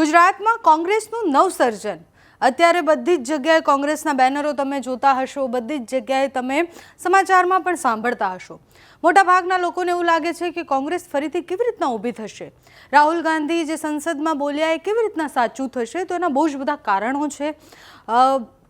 ગુજરાતમાં કોંગ્રેસનું નવસર્જન. અત્યારે બધી જ જગ્યાએ કોંગ્રેસના બેનરો તમે જોતા હશો, બધી જ જગ્યાએ તમે સમાચારમાં પણ સાંભળતા હશો. મોટાભાગના લોકોને એવું લાગે છે કે કોંગ્રેસ ફરીથી કેવી રીતના ઊભી થશે? રાહુલ ગાંધી જે સંસદમાં બોલ્યા એ કેવી રીતના સાચું થશે? તો એના બહુ જ બધા કારણો છે.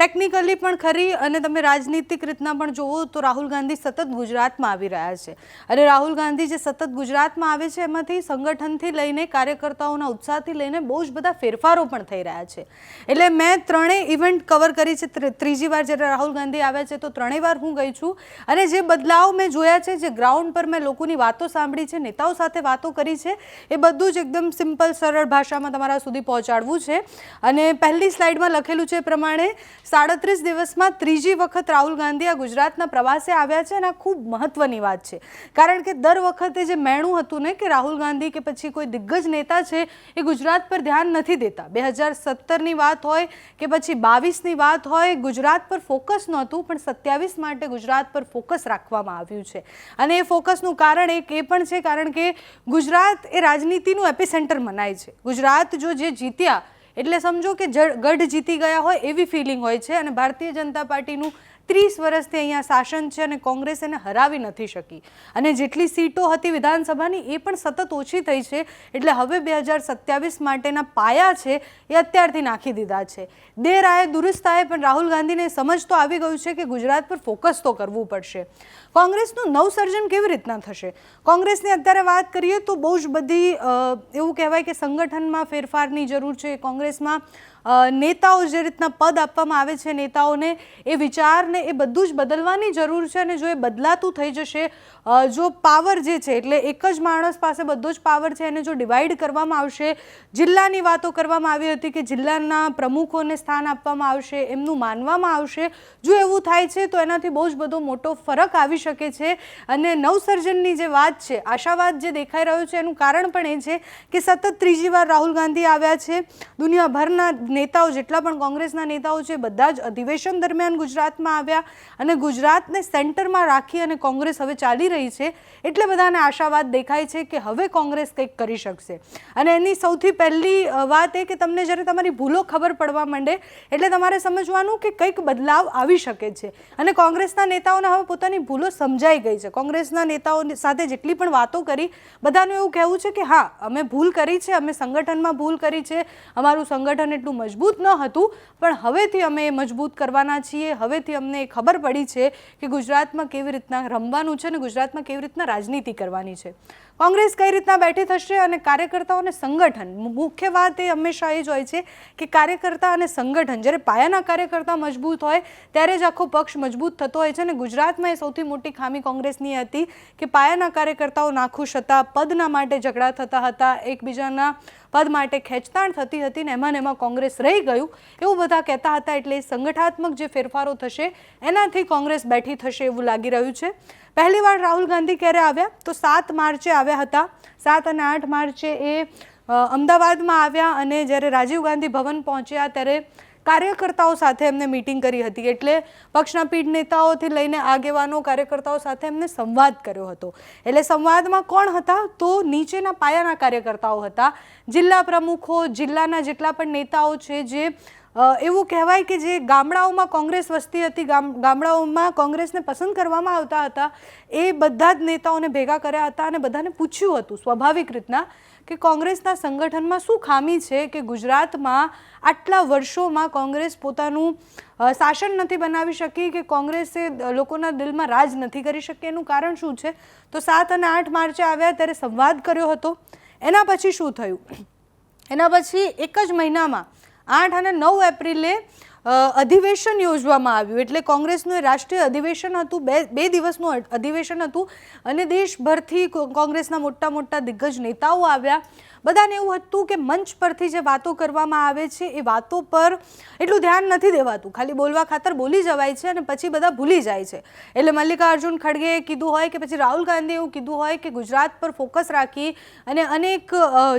ટેકનિકલી પણ ખરી અને તમે રાજનીતિક રીતના પણ જુઓ તો રાહુલ ગાંધી સતત ગુજરાતમાં આવી રહ્યા છે. અને રાહુલ ગાંધી જે સતત ગુજરાતમાં આવે છે, એમાંથી સંગઠનથી લઈને કાર્યકર્તાઓના ઉત્સાહથી લઈને બહુ જ બધા ફેરફારો પણ થઈ રહ્યા છે. એટલે મેં ત્રણેય ઇવેન્ટ કવર કરી છે, ત્રી- ત્રીજી વાર જ્યારે રાહુલ ગાંધી આવ્યા છે, તો ત્રણેય વાર હું ગઈ છું. અને જે બદલાવ મેં જોયા છે, જે ગ્રાઉન્ડ પર મેં લોકોની વાતો સાંભળી છે, નેતાઓ સાથે વાતો કરી છે, એ બધું જ એકદમ સિમ્પલ સરળ ભાષામાં તમારા સુધી પહોંચાડવું છે. અને પહેલી સ્લાઇડમાં લખેલું છે એ પ્રમાણે સાડત્રીસ દિવસમાં ત્રીજી વખત રાહુલ ગાંધી આ ગુજરાતના પ્રવાસે આવ્યા છે અને આ ખૂબ મહત્વની વાત છે. કારણ કે દર વખતે જે મેણું હતું ને કે રાહુલ ગાંધી કે પછી કોઈ દિગ્ગજ નેતા છે, એ ગુજરાત પર ધ્યાન નથી દેતા. બે હજાર સત્તરની વાત હોય કે પછી બાવીસની વાત હોય, ગુજરાત પર ફોકસ નહોતું, પણ સત્યાવીસ માટે ગુજરાત પર ફોકસ રાખવામાં આવ્યું છે. અને એ ફોકસનું કારણ એક, એ પણ છે કારણ કે ગુજરાત એ રાજનીતિનું એપિસેન્ટર મનાય છે. ગુજરાત જો જે જીત્યા એટલે સમજો કે ગઢ જીતી ગયા હોય એવી ફિલિંગ હોય છે અને ભારતીય જનતા પાર્ટીનું ત્રીસ વર્ષથી અહીંયા શાસન છે અને કોંગ્રેસ એને હરાવી નથી શકી. અને જેટલી સીટો હતી વિધાનસભાની, એ પણ સતત ઓછી થઈ છે. એટલે હવે બે હજાર સત્યાવીસ માટેના પાયા છે એ અત્યારથી નાખી દીધા છે. દેર દુરુસ્તાએ પણ રાહુલ ગાંધીને સમજ તો આવી ગયું છે કે ગુજરાત પર ફોકસ તો કરવું પડશે. કોંગ્રેસનું નવસર્જન કેવી રીતના થશે? કોંગ્રેસની અત્યારે વાત કરીએ તો બહુ જ બધી એવું કહેવાય કે સંગઠનમાં ફેરફારની જરૂર છે કોંગ્રેસમાં. નેતાઓ જે રીતના પદ આપવામાં આવે છે, નેતાઓને એ વિચારને એ બધું જ બદલવાની જરૂર છે અને જો એ બદલાતું થઈ જશે જો પાવર જે છે, એટલે એક જ માણસ પાસે બધો જ પાવર છે, એને જો ડિવાઈડ કરવામાં આવશે, જિલ્લાની વાતો કરવામાં આવી હતી કે જિલ્લાના પ્રમુખોને સ્થાન આપવામાં આવશે, એમનું માનવામાં આવશે, જો એવું થાય છે, તો એનાથી બહુ જ બધો મોટો ફરક આવી શકે છે. અને નવસર્જનની જે વાત છે, આશાવાદ જે દેખાઈ રહ્યો છે, એનું કારણ પણ એ છે કે સતત ત્રીજી વાર રાહુલ ગાંધી આવ્યા છે. દુનિયાભરના નેતાઓ, જેટલા પણ કોંગ્રેસના નેતાઓ છે, બધા જ અધિવેશન દરમિયાન ગુજરાતમાં આવ્યા અને ગુજરાતને સેન્ટરમાં રાખી અને કોંગ્રેસ હવે ચાલી રહી છે એટલે બધાને આશાવાદ દેખાય છે કે હવે કોંગ્રેસ કંઈક કરી શકશે. અને એની સૌથી પહેલી વાત એ કે તમને જ્યારે તમારી ભૂલો ખબર પડવા માંડે એટલે તમારે સમજવાનું કે કંઈક બદલાવ આવી શકે છે. અને કોંગ્રેસના નેતાઓને હવે પોતાની ભૂલો સમજાઈ ગઈ છે. કોંગ્રેસના નેતાઓ સાથે જેટલી પણ વાતો કરી, બધાનું એવું કહેવું છે કે હા, અમે ભૂલ કરી છે, અમે સંગઠનમાં ભૂલ કરી છે, અમારું સંગઠન એટલું મજબૂત ન હતું, પણ હવેથી અમે એ મજબૂત કરવાના છીએ. હવેથી અમને ખબર પડી છે કે ગુજરાતમાં કેવી રીતના રમવાનું છે અને ગુજરાતમાં કેવી રીતના રાજનીતિ કરવાની છે. કોંગ્રેસ કઈ રીતના બેઠી થશે અને કાર્યકર્તાઓને સંગઠન? મુખ્ય વાત એ હંમેશા એ જ હોય છે કે કાર્યકર્તા અને સંગઠન જ્યારે પાયાના કાર્યકર્તા મજબૂત હોય, ત્યારે જ આખો પક્ષ મજબૂત થતો હોય છે અને ગુજરાતમાં એ સૌથી મોટી ખામી કોંગ્રેસની હતી કે પાયાના કાર્યકર્તાઓ નાખુશ હતા, પદના માટે ઝઘડા થતા હતા, એકબીજાના પદ માટે ખેંચતાણ થતી હતી ને એમાં એમાં કોંગ્રેસ રહી ગયું. એવું બધા કહેતા હતા એટલે સંગઠાત્મક જે ફેરફારો થશે, એનાથી કોંગ્રેસ બેઠી થશે એવું લાગી રહ્યું છે. પહેલી વાર રાહુલ ગાંધી ક્યારે આવ્યા? તો સાત માર્ચે આવ્યા હતા. સાત અને આઠ માર્ચે એ અમદાવાદમાં આવ્યા અને જ્યારે રાજીવ ગાંધી ભવન પહોંચ્યા ત્યારે કાર્યકર્તાઓ સાથે એમને મીટિંગ કરી હતી. એટલે પક્ષના પીઢ નેતાઓથી લઈને આગેવાનો, કાર્યકર્તાઓ સાથે એમને સંવાદ કર્યો હતો. એટલે સંવાદમાં કોણ હતા? તો નીચેના પાયાના કાર્યકર્તાઓ હતા. જિલ્લા પ્રમુખો, જિલ્લાના જેટલા પણ નેતાઓ છે જે એવું કહેવાય કે જે ગામડાઓમાં કોંગ્રેસ વસ્તી હતી, ગામ, ગામડાઓમાં કોંગ્રેસને પસંદ કરવામાં આવતા હતા, એ બધા જ નેતાઓને ભેગા કર્યા હતા અને બધાને પૂછ્યું હતું સ્વાભાવિક રીતના કે કોંગ્રેસના સંગઠનમાં શું ખામી છે કે ગુજરાતમાં આટલા વર્ષોમાં કોંગ્રેસ પોતાનું શાસન નથી બનાવી શકી, કે કોંગ્રેસે લોકોના દિલમાં રાજ નથી કરી શકી, એનું કારણ શું છે? તો સાત અને આઠ માર્ચે આવ્યા ત્યારે સંવાદ કર્યો હતો. એના પછી શું થયું? એના પછી એક જ મહિનામાં આઠ અને નવ એપ્રિલે અધિવેશન યોજવામાં આવ્યું. એટલે કોંગ્રેસનું એ રાષ્ટ્રીય અધિવેશન હતું, બે બે દિવસનું અધિવેશન હતું. અને દેશભરથી કોંગ્રેસના મોટા મોટા દિગ્ગજ નેતાઓ આવ્યા. બધાને એવું હતું કે મંચ પરથી જે વાતો કરવામાં આવે છે, એ વાતો પર એટલું ધ્યાન નથી દેવાતું. ખાલી બોલવા ખાતર બોલી જવાય છે અને પછી બધા ભૂલી જાય છે. એટલે મલ્લિકાર્જુન ખડગેએ કીધું હોય કે પછી રાહુલ ગાંધીએ એવું કીધું હોય કે ગુજરાત પર ફોકસ રાખી અને અનેક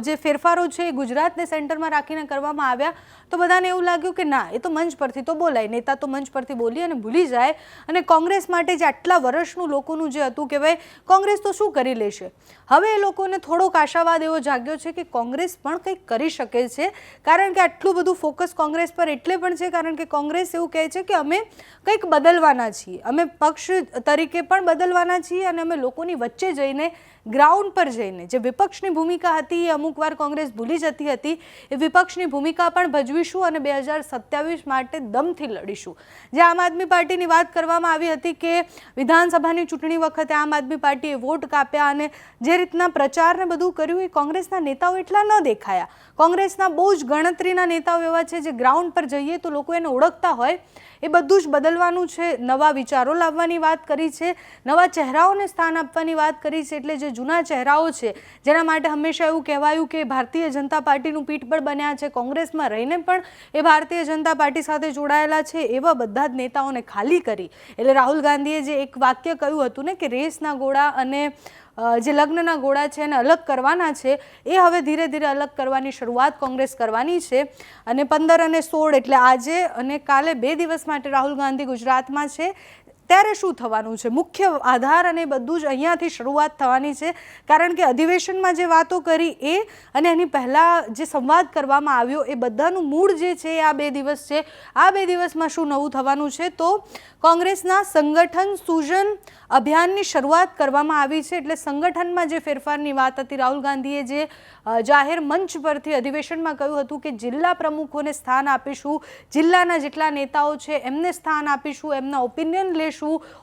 જે ફેરફારો છે એ ગુજરાતને સેન્ટરમાં રાખીને કરવામાં આવ્યા, તો બધાને એવું લાગ્યું કે ના, એ તો મંચ પરથી તો બોલાય, નેતા તો મંચ પરથી બોલી અને ભૂલી જાય. અને કોંગ્રેસ માટે જે આટલા વર્ષનું લોકોનું જે હતું કે ભાઈ, કોંગ્રેસ તો શું કરી લેશે? હવે એ લોકોને થોડોક આશાવાદ એવો જાગ્યો છે કે કોંગ્રેસ પણ કંઈક કરી શકે છે. કારણ કે આટલું બધું ફોકસ કોંગ્રેસ પર એટલે પણ છે, કારણ કે કોંગ્રેસ એવું કહે છે કે અમે કંઈક બદલવાના છીએ. અમે પક્ષ તરીકે પણ બદલવાના છીએ અને અમે લોકોની વચ્ચે જઈને ગ્રાઉન્ડ પર જઈને. જે વિપક્ષની ભૂમિકા હતી, એ અમુક વાર કોંગ્રેસ ભૂલી જતી હતી. એ વિપક્ષની ભૂમિકા પણ ભજવીશું અને બે હજાર સત્યાવીસ માટે દમથી લડીશું. જે આમ આદમી પાર્ટીની વાત કરવામાં આવી હતી કે વિધાનસભાની ચૂંટણી વખતે આમ આદમી પાર્ટીએ વોટ કાપ્યા અને જે રીતના પ્રચારને બધું કર્યું, એ કોંગ્રેસના નેતાઓ એટલા ન દેખાયા. કોંગ્રેસના બહુ જ ગણતરીના નેતાઓ એવા છે, જે ગ્રાઉન્ડ પર જઈએ તો લોકો એને ઓળખતા હોય. એ બધું જ બદલવાનું છે. નવા વિચારો લાવવાની વાત કરી છે. નવા ચહેરાઓને સ્થાન આપવાની વાત કરી છે. એટલે જે જૂના ચહેરાઓ છે, જેના માટે હંમેશા એવું કહેવાયું કે ભારતીય જનતા પાર્ટીનું પીઠબળ બન્યા છે. કોંગ્રેસમાં રહીને પણ એ ભારતીય જનતા પાર્ટી સાથે જોડાયેલા છે. એવા બધા જ નેતાઓને ખાલી કરી. એટલે રાહુલ ગાંધીએ જે એક વાક્ય કહ્યું હતું ને કે, રેસના ગોળા અને જે લગ્નના ગોળા છે એને અલગ કરવાના છે, એ હવે ધીરે ધીરે અલગ કરવાની શરૂઆત કોંગ્રેસ કરવાની છે. અને પંદર અને સોળ એટલે આજે અને કાલે બે દિવસ માટે રાહુલ ગાંધી ગુજરાતમાં છે. ત્યારે શું થવાનું છે? મુખ્ય આધાર અને બધું જ અહીંયાથી શરૂઆત થવાની છે. કારણ કે અધિવેશનમાં જે વાતો કરી એ અને એની પહેલાં જે સંવાદ કરવામાં આવ્યો એ બધાનું મૂળ જે છે આ બે દિવસ છે. આ બે દિવસમાં શું નવું થવાનું છે? તો કોંગ્રેસના સંગઠન સૂજન અભિયાનની શરૂઆત કરવામાં આવી છે. એટલે સંગઠનમાં જે ફેરફારની વાત હતી, રાહુલ ગાંધીએ જે જાહેર મંચ પરથી અધિવેશનમાં કહ્યું હતું કે જિલ્લા પ્રમુખોને સ્થાન આપીશું. જિલ્લાના જેટલા નેતાઓ છે એમને સ્થાન આપીશું. એમના ઓપિનિયન લેશું.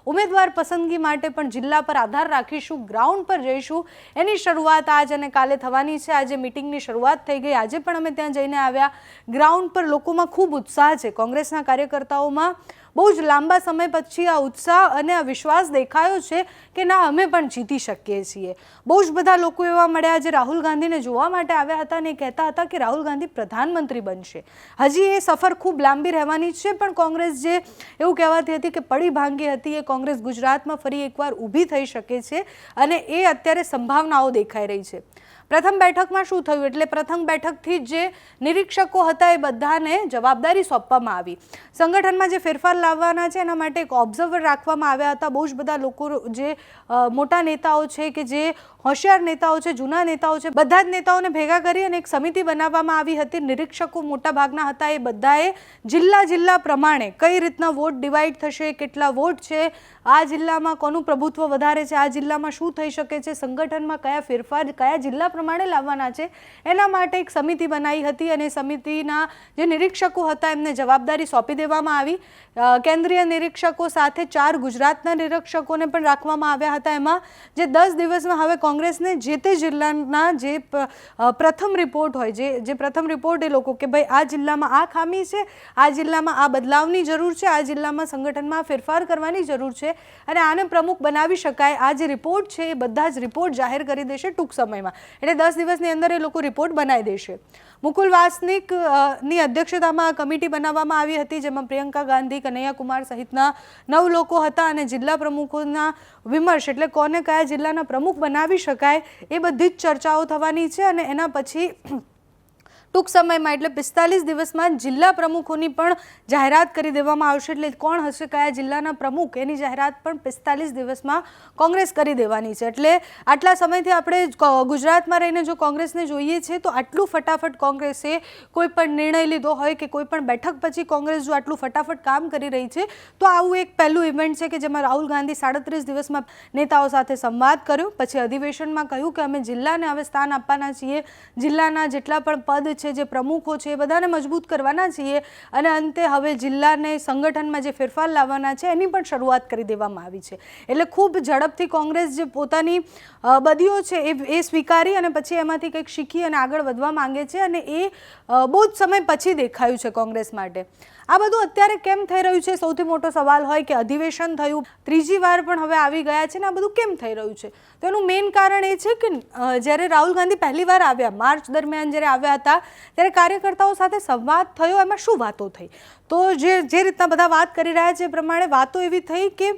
ઉમેદવાર પસંદગી માટે પણ જિલ્લા પર આધાર રાખીશું, ગ્રાઉન્ડ પર જઈશું. એની શરૂઆત આજ અને કાલે થવાની છે. આજે મિટિંગની શરૂઆત થઈ ગઈ. આજે પણ અમે ત્યાં જઈને આવ્યા. ગ્રાઉન્ડ પર લોકોમાં ખૂબ ઉત્સાહ છે. કોંગ્રેસના કાર્યકર્તાઓમાં બહુ જ લાંબા સમય પછી આ ઉત્સાહ અને આ વિશ્વાસ દેખાયો છે કે ના, અમે પણ જીતી શકીએ છીએ. બહુ જ બધા લોકો એવા મળ્યા જે રાહુલ ગાંધીને જોવા માટે આવ્યા હતા અને કહેતા હતા કે રાહુલ ગાંધી પ્રધાનમંત્રી બનશે. હજી એ સફર ખૂબ લાંબી રહેવાની છે, પણ કોંગ્રેસ જે એવું કહેવાતી હતી કે પડી ભાંગી હતી, એ કોંગ્રેસ ગુજરાતમાં ફરી એકવાર ઊભી થઈ શકે છે અને એ અત્યારે સંભાવનાઓ દેખાઈ રહી છે. પ્રથમ બેઠકમાં શું થયું? એટલે પ્રથમ બેઠકથી જ નિરીક્ષકો હતા એ બધાને જવાબદારી સોંપવામાં આવી. સંગઠનમાં જે ફેરફાર લાવવાના છે, એના માટે એક ઓબ્ઝર્વર રાખવામાં આવ્યા હતા. બહુ જ બધા લોકો, જે મોટા નેતાઓ છે કે જે હોશિયાર નેતાઓ છે, જૂના નેતાઓ છે, બધા જ નેતાઓને ભેગા કરી અને એક સમિતિ બનાવવામાં આવી હતી. નિરીક્ષકો મોટા ભાગના હતા. એ બધાએ જિલ્લા જિલ્લા પ્રમાણે કઈ રીતના વોટ ડિવાઈડ થશે, કેટલા વોટ છે, આ જિલ્લામાં કોનું પ્રભુત્વ વધારે છે, આ જિલ્લામાં શું થઈ શકે છે, સંગઠનમાં કયા ફેરફાર, કયા જિલ્લા પ્રમાણે લાવવાના છે, એના માટે એક સમિતિ બનાવી હતી અને સમિતિના જે નિરીક્ષકો હતા, એમને જવાબદારી સોંપી દેવામાં આવી. કેન્દ્રીય નિરીક્ષકો સાથે ચાર ગુજરાતના નિરીક્ષકોને પણ રાખવામાં આવ્યા હતા. એમાં જે દસ દિવસમાં હવે કોંગ્રેસને જે તે જિલ્લાના જે પ્રથમ રિપોર્ટ હોય, જે જે પ્રથમ રિપોર્ટ એ લોકો કે ભાઈ આ જિલ્લામાં આ ખામી છે, આ જિલ્લામાં આ બદલાવની જરૂર છે, આ જિલ્લામાં સંગઠનમાં ફેરફાર કરવાની જરૂર છે અને આને પ્રમુખ બનાવી શકાય. આ જે રિપોર્ટ છે એ બધા જ રિપોર્ટ જાહેર કરી દેશે ટૂંક સમયમાં. એટલે દસ દિવસની અંદર એ લોકો રિપોર્ટ બનાવી દેશે. મુકુલ વાસનિકની અધ્યક્ષતામાં કમિટી બનાવવામાં આવી હતી, જેમાં પ્રિયંકા ગાંધી કનૈયા કુમાર સહિતના નવ લોકો હતા અને જિલ્લા પ્રમુખોના વિમર્શ. એટલે કોને કયા જિલ્લાના પ્રમુખ બનાવી શકાય એ બધી જ ચર્ચાઓ થવાની છે અને એના પછી ટૂંક સમયમાં એટલે પિસ્તાલીસ દિવસમાં જિલ્લા પ્રમુખોની પણ જાહેરાત કરી દેવામાં આવશે. એટલે કોણ હશે, કયા જિલ્લાના પ્રમુખ, એની જાહેરાત પણ પિસ્તાલીસ દિવસમાં કોંગ્રેસ કરી દેવાની છે. એટલે આટલા સમયથી આપણે ગુજરાતમાં રહીને જો કોંગ્રેસને જોઈએ છે તો આટલું ફટાફટ કોંગ્રેસે કોઈ પણ નિર્ણય લીધો હોય કે કોઈ પણ બેઠક પછી કોંગ્રેસ જો આટલું ફટાફટ કામ કરી રહી છે, તો આવું એક પહેલું ઇવેન્ટ છે કે જેમાં રાહુલ ગાંધી સાડત્રીસ દિવસમાં નેતાઓ સાથે સંવાદ કર્યો. પછી અધિવેશનમાં કહ્યું કે અમે જિલ્લાને હવે સ્થાન આપવાના છીએ. જિલ્લાના જેટલા પણ પદ છે જે પ્રમુખો છે, એ બધાને મજબૂત કરવાના છીએ અને અંતે હવે જિલ્લાને સંગઠનમાં જે ફેરફાર લાવવાના છે, એની પણ શરૂઆત કરી દેવામાં આવી છે. એટલે ખૂબ ઝડપથી કોંગ્રેસ જે પોતાની બદીઓ છે, એ એ સ્વીકારી અને પછી એમાંથી કંઈક શીખી અને આગળ વધવા માંગે છે અને એ બહુ જ સમય પછી દેખાયું છે કોંગ્રેસ માટે. આ બધું અત્યારે કેમ થઈ રહ્યું છે? સૌથી મોટો સવાલ હોય કે અધિવેશન થયું, ત્રીજી વાર પણ હવે આવી ગયા છે ને આ બધું કેમ થઈ રહ્યું છે? તો એનું મેઇન કારણ એ છે કે જ્યારે રાહુલ ગાંધી પહેલી વાર આવ્યા, માર્ચ દરમિયાન જ્યારે આવ્યા હતા ત્યારે કાર્યકર્તાઓ સાથે સંવાદ થયો, એમાં શું વાતો થઈ? તો જે જે રીતના બધા વાત કરી રહ્યા છે એ પ્રમાણે વાતો એવી થઈ કે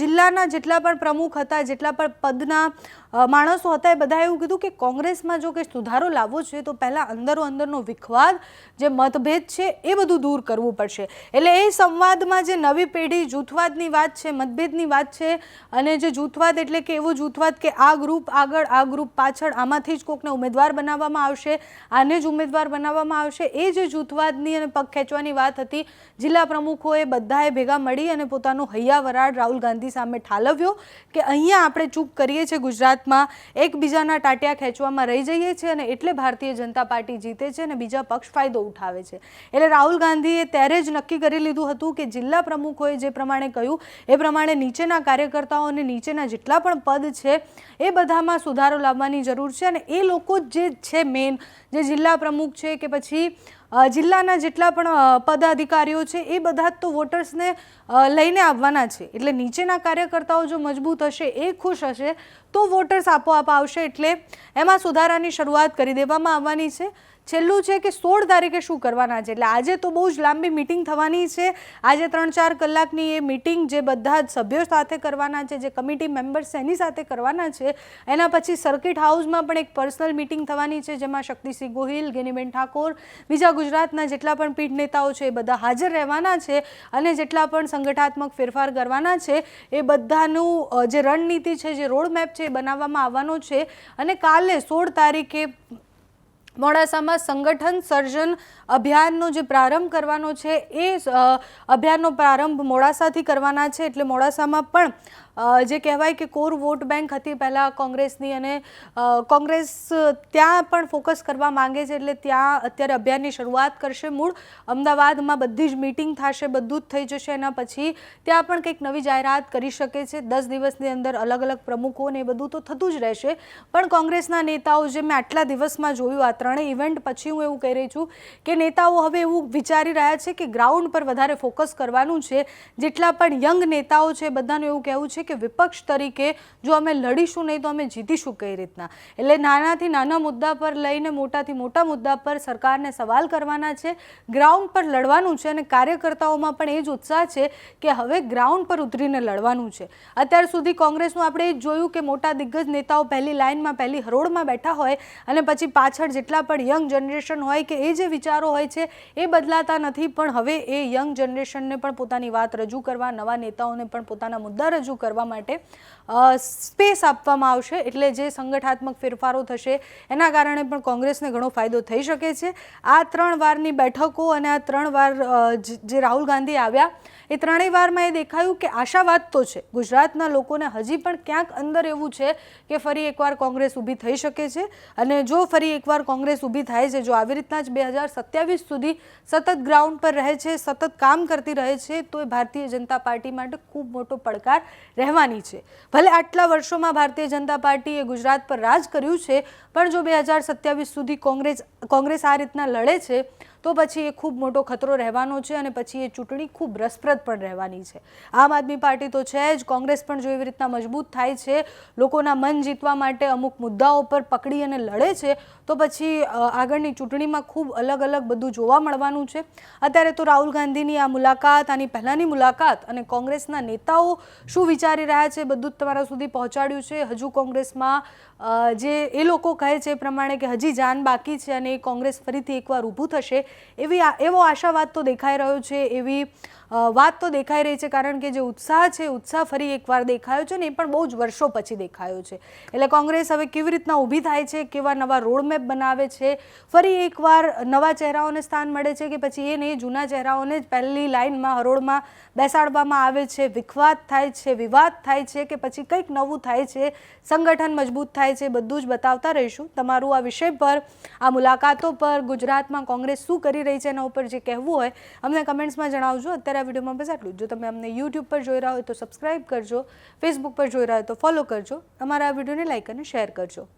જિલ્લાના જેટલા પણ પ્રમુખ હતા, જેટલા પણ પદના માણસો હતા એ બધાએ એવું કીધું કે કોંગ્રેસમાં જો કંઈ સુધારો લાવવો છે તો પહેલાં અંદરો અંદરનો વિખવાદ, જે મતભેદ છે, એ બધું દૂર કરવું પડશે. એટલે એ સંવાદમાં જે નવી પેઢી જૂથવાદની વાત છે, મતભેદની વાત છે, અને જે જૂથવાદ એટલે કે એવો જૂથવાદ કે આ ગ્રુપ આગળ, આ ગ્રુપ પાછળ, આમાંથી જ કોકને ઉમેદવાર બનાવવામાં આવશે, આને જ ઉમેદવાર બનાવવામાં આવશે, એ જે જૂથવાદની અને પગ ખેંચવાની વાત હતી, જિલ્લા પ્રમુખોએ બધાએ ભેગા મળી અને પોતાનો હૈયા વરાળ રાહુલ ગાંધી સામે ઠાલવ્યો કે અહીંયા આપણે ચૂપ કરીએ છીએ ગુજરાતમાં એકબીજાના ટાટિયા ખેંચવામાં રહી જઈએ છીએ અને એટલે ભારતીય જનતા પાર્ટી જીતે છે અને બીજા પક્ષ ફાયદો ઉઠાવે છે. એટલે રાહુલ ગાંધીએ ત્યારે જ નક્કી કરી લીધું હતું કે જિલ્લા પ્રમુખોએ જે પ્રમાણે કહ્યું, એ પ્રમાણે નીચેના કાર્યકર્તાઓ અને નીચેના જેટલા પણ પદ છે, એ બધામાં સુધારો લાવવાની જરૂર છે અને એ લોકો જે છે મેન જે જિલ્લા પ્રમુખ છે કે પછી જિલ્લાના જેટલા પણ પદાધિકારીઓ છે, એ બધા તો વોટર્સને લઈને આવવાના છે. એટલે નીચેના કાર્યકર્તાઓ જો મજબૂત હશે, એ ખુશ હશે, તો વોટર્સ આપોઆપ આવશે. એટલે એમાં સુધારાની શરૂઆત કરી દેવામાં આવવાની છે. છેલ્લું છે કે સોળ તારીખે શું કરવાના છે? એટલે આજે તો બહુ જ લાંબી મિટિંગ થવાની છે. આજે ત્રણ ચાર કલાકની એ મિટિંગ જે બધા જ સભ્યો સાથે કરવાના છે, જે કમિટી મેમ્બર્સ એની સાથે કરવાના છે, એના પછી સર્કિટ હાઉસમાં પણ એક પર્સનલ મિટિંગ થવાની છે, જેમાં શક્તિસિંહ ગોહિલ, ગેનીબેન ઠાકોર, બીજા ગુજરાતના જેટલા પણ પીઠ નેતાઓ છે, એ બધા હાજર રહેવાના છે અને જેટલા પણ સંગઠનાત્મક ફેરફાર કરવાના છે, એ બધાનું જે રણનીતિ છે, જે રોડ મેપ છે, એ બનાવવામાં આવવાનો છે. અને કાલે સોળ તારીખે મોડાસામાં સંગઠન સર્જન અભિયાનનો જે પ્રારંભ કરવાનો છે, એ અભિયાનનો પ્રારંભ મોડાસાથી કરવાના છે. એટલે મોડાસામાં પણ જે કહેવાય કે કોર વોટ બેંક હતી, પહેલાં કોંગ્રેસની અને કોંગ્રેસ ત્યાં પણ ફોકસ કરવા માંગે છે. એટલે ત્યાં અત્યારે અભિયાનની શરૂઆત કરશે મૂળ. અમદાવાદમાં બધી જ મિટિંગ થશે, બધું જ થઈ જશે. એના પછી ત્યાં પણ કંઈક નવી જાહેરાત કરી શકે છે. દસ દિવસની અંદર અલગ અલગ પ્રમુખો ને એ બધું તો થતું જ રહેશે. પણ કોંગ્રેસના નેતાઓ, જે મેં આટલા દિવસમાં જોયું, આ ત્રણેય ઇવેન્ટ પછી હું એવું કહી રહી છું કે નેતાઓ હવે એવું વિચારી રહ્યા છે કે ગ્રાઉન્ડ પર વધારે ફોકસ કરવાનું છે. જેટલા પણ યંગ નેતાઓ છે, બધાનું એવું કહેવું છે કે વિપક્ષ તરીકે જો અમે લડીશું નહીં તો અમે જીતીશું કઈ રીતના? એટલે નાનાથી નાના મુદ્દા પર લઈને મોટાથી મોટા મુદ્દા પર સરકારને સવાલ કરવાના છે. ગ્રાઉન્ડ પર લડવાનું છે અને કાર્યકર્તાઓમાં પણ એ જ ઉત્સાહ છે કે હવે ગ્રાઉન્ડ પર ઉતરીને લડવાનું છે. અત્યાર સુધી કોંગ્રેસનું આપણે એ જોયું કે મોટા દિગ્ગજ નેતાઓ પહેલી લાઇનમાં પહેલી હરોળમાં બેઠા હોય અને પછી પાછળ જેટલા પણ યંગ જનરેશન હોય કે એ જે વિચારો હોય છે, એ બદલાતા નથી. પણ હવે એ યંગ જનરેશનને પણ પોતાની વાત રજૂ કરવા, નવા નેતાઓને પણ પોતાના મુદ્દા રજૂ કરવા માટે સ્પેસ આપવામાં આવશે. એટલે જે સંગઠનાત્મક ફેરફારો થશે, એના કારણે પણ કોંગ્રેસને ઘણો ફાયદો થઈ શકે છે. આ ત્રણ વારની બેઠકો અને આ ત્રણ વાર જે રાહુલ ગાંધી આવ્યા, એ ત્રણેય વારમાં એ દેખાયું કે આશાવાદ તો છે. ગુજરાતના લોકોને હજી પણ ક્યાંક અંદર એવું છે કે ફરી એકવાર કોંગ્રેસ ઊભી થઈ શકે છે. અને જો ફરી એકવાર કોંગ્રેસ ઊભી થાય છે. જો આવી રીતના જ બે હજાર સત્યાવીસ સુધી સતત ગ્રાઉન્ડ પર રહે છે, સતત કામ કરતી રહે છે, તો એ ભારતીય જનતા પાર્ટી માટે ખૂબ મોટો પડકાર રહેવાની છે. ભલે આટલા વર્ષોમાં ભારતીય જનતા પાર્ટીએ ગુજરાત પર રાજ કર્યું છે, પણ જો બે હજાર સત્યાવીસ સુધી કોંગ્રેસ કોંગ્રેસ આ રીતના લડે છે તો પછી એ ખૂબ મોટો ખતરો રહેવાનો છે અને પછી એ ચૂંટણી ખૂબ રસપ્રદ પણ રહેવાની છે. આમ આદમી પાર્ટી તો છે જ, કોંગ્રેસ પણ જો એવી રીતના મજબૂત થાય છે, લોકોના મન જીતવા માટે અમુક મુદ્દાઓ પર પકડી અને લડે છે, તો પછી આગળની ચૂંટણીમાં ખૂબ અલગ અલગ બધું જોવા મળવાનું છે. અત્યારે તો રાહુલ ગાંધીની આ મુલાકાત, આની પહેલાંની મુલાકાત અને કોંગ્રેસના નેતાઓ શું વિચારી રહ્યા છે, બધું જ તમારા સુધી પહોંચાડ્યું છે. હજુ કોંગ્રેસમાં જે એ લોકો કહે છે એ પ્રમાણે કે હજી જાન બાકી છે અને કોંગ્રેસ ફરીથી એકવાર ઊભું થશે. એવી એવો આશાવાદ તો દેખાઈ રહ્યો છે એવી વાત તો દેખાઈ રહી છે કારણ કે જે ઉત્સાહ છે, ઉત્સાહ ફરી એકવાર દેખાયો છે ને એ પણ બહુ જ વર્ષો પછી દેખાયો છે. એટલે કોંગ્રેસ હવે કેવી રીતના ઊભી થાય છે, કેવા નવા રોડમેપ બનાવે છે, ફરી એકવાર નવા ચહેરાઓને સ્થાન મળે છે કે પછી એ નહીં, જૂના ચહેરાઓને જ પહેલી લાઇનમાં, હરોળમાં બેસાડવામાં આવે છે, વિખવાદ થાય છે, વિવાદ થાય છે કે પછી કંઈક નવું થાય છે, સંગઠન મજબૂત થાય છે, બધું જ બતાવતા રહીશું. તમારું આ વિષય પર, આ મુલાકાતો પર ગુજરાતમાં કોંગ્રેસ શું કરી રહી છે એના ઉપર જે કહેવું હોય, અમને કમેન્ટ્સમાં જણાવજો. અત્યારે આ વિડીયોમાં બસ આટલું જો. તમે અમને યુટ્યુબ પર જોઈ રહ્યા હોય તો સબસ્ક્રાઇબ કરજો ફેસબુક પર જોઈ રહ્યા હોય તો ફોલો કરજો. અમારા આ વિડીયોને લાઇક અને શેર કરજો.